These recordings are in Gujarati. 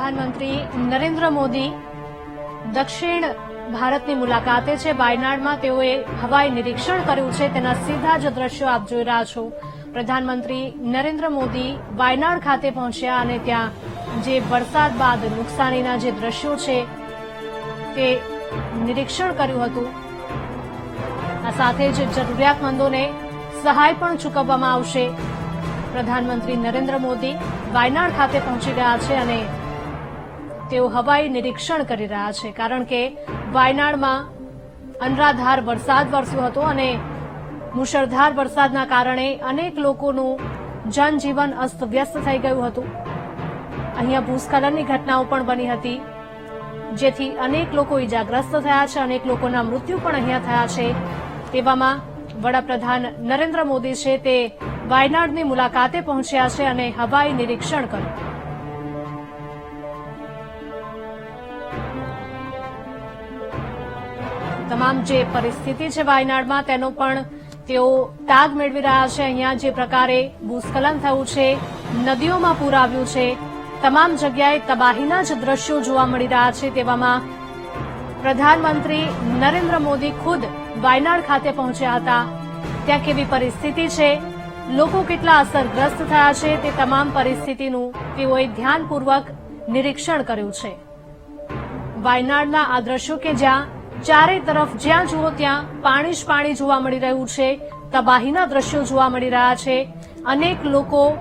પ્રધાનમંત્રી નરેન્દ્ર મોદી દક્ષિણ ભારતની મુલાકાતે છે. વાયનાડમાં તેઓએ હવાઈ નિરીક્ષણ કર્યું છે. તેના સીધા જ દ્રશ્યો આપ જોઈ રહ્યા છો. પ્રધાનમંત્રી નરેન્દ્ર મોદી વાયનાડ ખાતે પહોંચ્યા અને ત્યાં જે વરસાદ બાદ નુકસાનીના જે દ્રશ્યો છે તે નિરીક્ષણ કર્યું હતું. આ સાથે જ જરૂરિયાતમંદોને સહાય પણ ચૂકવવામાં આવશે. પ્રધાનમંત્રી નરેન્દ્ર મોદી વાયનાડ ખાતે પહોંચી ગયા છે અને તેઓ હવાઈ નિરીક્ષણ કરી રહ્યા છે, કારણ કે વાયનાડમાં અનરાધાર વરસાદ વરસ્યો હતો અને મુશળધાર વરસાદના કારણે અનેક લોકોનું જનજીવન અસ્તવ્યસ્ત થઈ ગયું હતું. અહીંયા ભૂસ્ખલનની ઘટનાઓ પણ બની હતી, જેથી અનેક લોકો ઇજાગ્રસ્ત થયા છે, અનેક લોકોના મૃત્યુ પણ અહીંયા થયા છે. તેવામાં વડાપ્રધાન નરેન્દ્ર મોદી છે, તે વાયનાડની મુલાકાતે પહોંચ્યા છે અને હવાઈ નિરીક્ષણ કર્યું. તમામ જે પરિસ્થિતિ છે વાયનાડમાં, તેનો પણ તેઓ તાગ મેળવી રહ્યા છે. અહીંયા જે પ્રકારે ભૂસ્ખલન થયું છે, નદીઓમાં પૂર આવ્યું છે, તમામ જગ્યાએ તબાહીના જ દ્રશ્યો જોવા મળી રહ્યા છે તેવામાં પ્રધાનમંત્રી નરેન્દ્ર મોદી ખુદ વાયનાડ ખાતે પહોંચ્યા હતા. ત્યાં કેવી પરિસ્થિતિ છે, લોકો કેટલા અસરગ્રસ્ત થયા છે, તે તમામ પરિસ્થિતિનું તેઓએ ધ્યાનપૂર્વક નિરીક્ષણ કર્યું છે. વાયનાડના આ દ્રશ્યો કે જ્યાં ચારે તરફ જ્યાં જુઓ ત્યાં પાણી જ પાણી જોવા મળી રહ્યું છે, તબાહીના દ્રશ્યો જોવા મળી રહ્યા છે. અનેક લોકો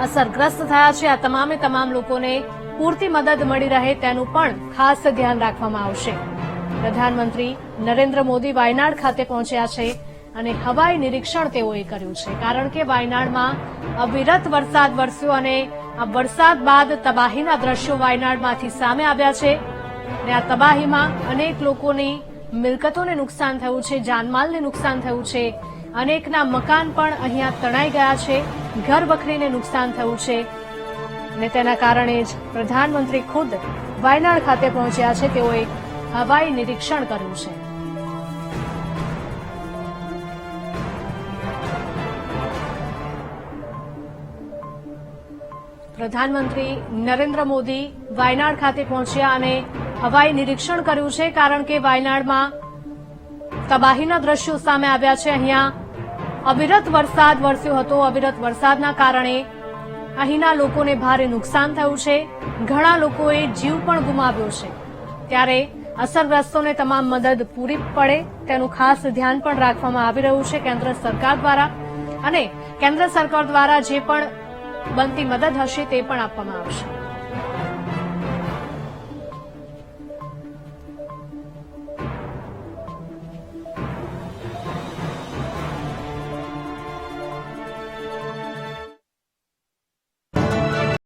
અસરગ્રસ્ત થયા છે. આ તમામે તમામ લોકોને પૂરતી મદદ મળી રહે તેનું પણ ખાસ ધ્યાન રાખવામાં આવશે. પ્રધાનમંત્રી નરેન્દ્ર મોદી વાયનાડ ખાતે પહોંચ્યા છે અને હવાઈ નિરીક્ષણ તેઓએ કર્યું છે. કારણ કે વાયનાડમાં અવિરત વરસાદ વરસ્યો અને આ વરસાદ બાદ તબાહીના દ્રશ્યો વાયનાડમાંથી સામે આવ્યા છે. અને આ તબાહીમાં અનેક લોકોની મિલકતોને નુકસાન થયું છે, જાનમાલને નુકસાન થયું છે. અનેકના મકાન પણ અહીંયા તણાઈ ગયા છે, ઘર વખરીને નુકસાન થયું છે. અને તેના કારણે જ પ્રધાનમંત્રી ખુદ વાયનાડ ખાતે પહોંચ્યા છે, તેઓએ હવાઈ નિરીક્ષણ કર્યું છે. પ્રધાનમંત્રી નરેન્દ્ર મોદી વાયનાડ ખાતે પહોંચ્યા અને હવાઈ નિરીક્ષણ કર્યું છે કારણ કે વાયનાડમાં તબાહીના દ્રશ્યો સામે આવ્યા છે. અહીંયા અવિરત વરસાદ વરસ્યો હતો. અવિરત વરસાદના કારણે અહીંના લોકોને ભારે નુકસાન થયું છે. ઘણા લોકોએ જીવ પણ ગુમાવ્યો છે. ત્યારે અસરગ્રસ્તોને તમામ મદદ પૂરી પડે તેનું ખાસ ધ્યાન પણ રાખવામાં આવી રહ્યું છે કેન્દ્ર સરકાર દ્વારા અને કેન્દ્ર સરકાર દ્વારા જે પણ બનતી મદદ હશે તે પણ આપવામાં આવશે.